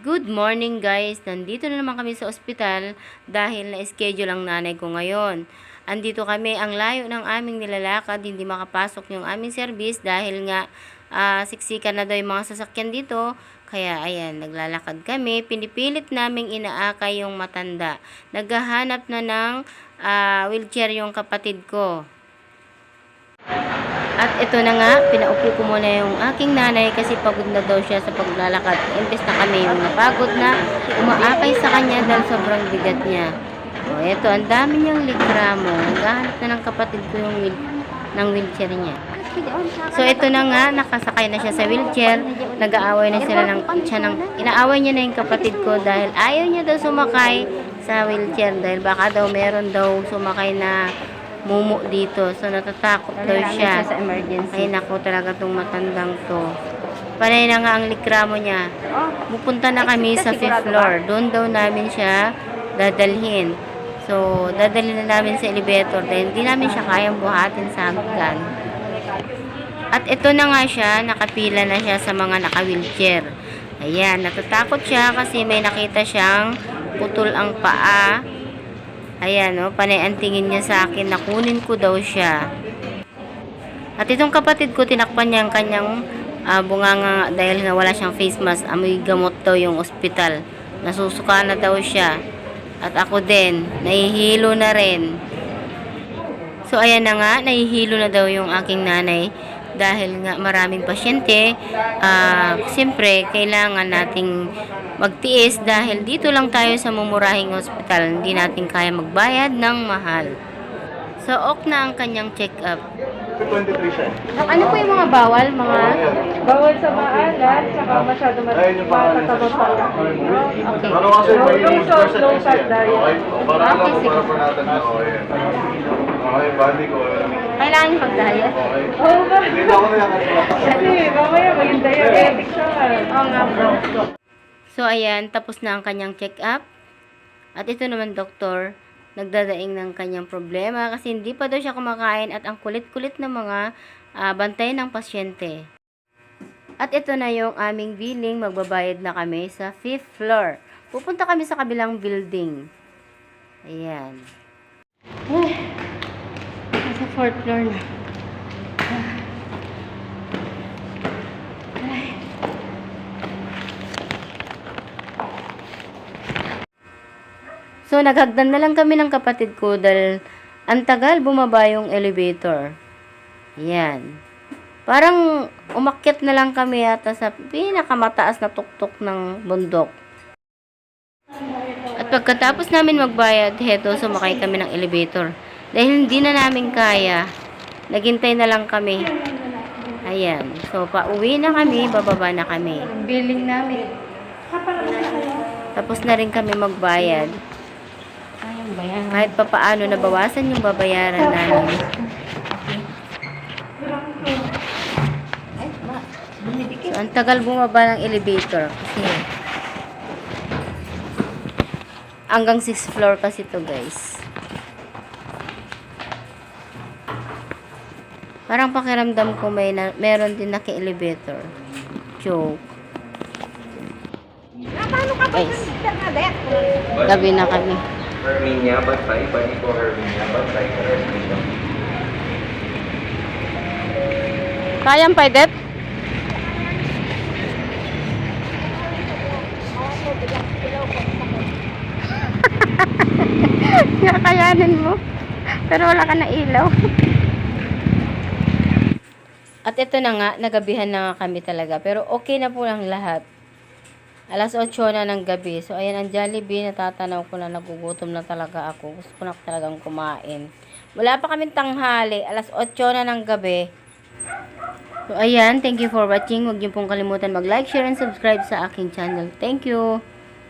Good morning guys! Nandito na naman kami sa ospital dahil na-schedule ang nanay ko ngayon. Andito kami, ang layo ng aming nilalakad, hindi makapasok yung aming service dahil nga ah, siksikan na daw yung mga sasakyan dito. Kaya ayan, naglalakad kami. Pinipilit naming inaakay yung matanda. Naghahanap na ng ah, wheelchair yung kapatid ko. At ito na nga, pinaupo ko muna yung aking nanay kasi pagod na daw siya sa paglalakad. Imbes na kami yung napagod na umaakay sa kanya dahil sobrang bigat niya. O eto, ang dami niyang ligramo. Naghahanap na ng kapatid ko yung wheel, ng wheelchair niya. So ito na nga, nakasakay na siya sa wheelchair. Nag-aaway na sila ng, siya ng, inaaway niya na yung kapatid ko dahil ayaw niya daw sumakay sa wheelchair dahil baka daw meron daw sumakay na mumu dito. So natatakot daw siya. sa emergency. Ay nako talaga tong matandang to. Panay na nga ang likramo niya. Oh, Pupunta na kami sa fifth floor. Doon daw namin siya dadalhin. So, dadalhin na namin sa elevator dahil hindi namin siya kayang buhatin sa hagdan. At ito na nga siya, nakapila na siya sa mga naka-wheelchair. Ayan, natatakot siya kasi may nakita siyang putol ang paa. Ayan, no, panay ang tingin niya sa akin na kunin ko daw siya. At itong kapatid ko, tinakpan niya ang kanyang ah, bunganga dahil nga wala siyang face mask. Amoy gamot daw yung ospital. Nasusuka na daw siya. At ako din, nahihilo na rin. So ayan na nga, nahihilo na daw yung aking nanay dahil nga maraming pasyente. Ah, Siyempre, kailangan nating magtiis dahil dito lang tayo sa mumurahing ospital. Hindi natin kaya magbayad ng mahal. So, ok na ang kanyang check-up. 23 siya. Ano po yung mga bawal, mga... bawal sa maalat, saka masyado pangalan sa matatabot pa. Okay. Ano kasi may percent low yan. diet. Okay, para sige. para po natin na okay. Okay, body ko. Kailangan yung pagdayat. Okay. Oo ba? Hindi na ako na yan kasi Kasi mamaya maging diabetic siya. Oo nga bro. So, ayan, tapos na ang kanyang check-up. At ito naman, doktor, nagdadaing ng kanyang problema kasi hindi pa daw siya kumakain at ang kulit-kulit ng mga ah, bantay ng pasyente. At ito na yung aming billing. Magbabayad na kami sa 5th floor. Pupunta kami sa kabilang building. Ayan. Ay, nasa 4th floor na. So, naghagdan na lang kami ng kapatid ko dahil ang tagal bumaba yung elevator. Yan. Parang umakyat na lang kami yata sa pinakamataas na tuktok ng bundok. At pagkatapos namin magbayad, heto, sumakay kami ng elevator. Dahil hindi na namin kaya, naghintay na lang kami. Ayan. So, pauwi na kami, bababa na kami. Billing namin. Tapos na rin kami magbayad. Kahit pa paano nabawasan yung babayaran namin. So, ang tagal bumaba ng elevator kasi hanggang 6th floor kasi to guys. Parang pakiramdam ko may na, meron din naki-elevator. Joke. Guys, gabi na kami. Herminia, Bantay, Bani ko Herminia, Bantay, Herminia. Kayang pwede? Kakayanin mo. Pero wala ka na ilaw. At ito na nga, nagabihan na nga kami talaga. Pero okay na po lang lahat. Alas 8 na ng gabi. So, ayan ang Jollibee. Natatanaw ko na nagugutom na talaga ako. Gusto ko na talagang kumain. Wala pa kaming tanghali. Alas 8 na ng gabi. So, ayan. Thank you for watching. Huwag niyo pong kalimutan mag-like, share, and subscribe sa aking channel. Thank you.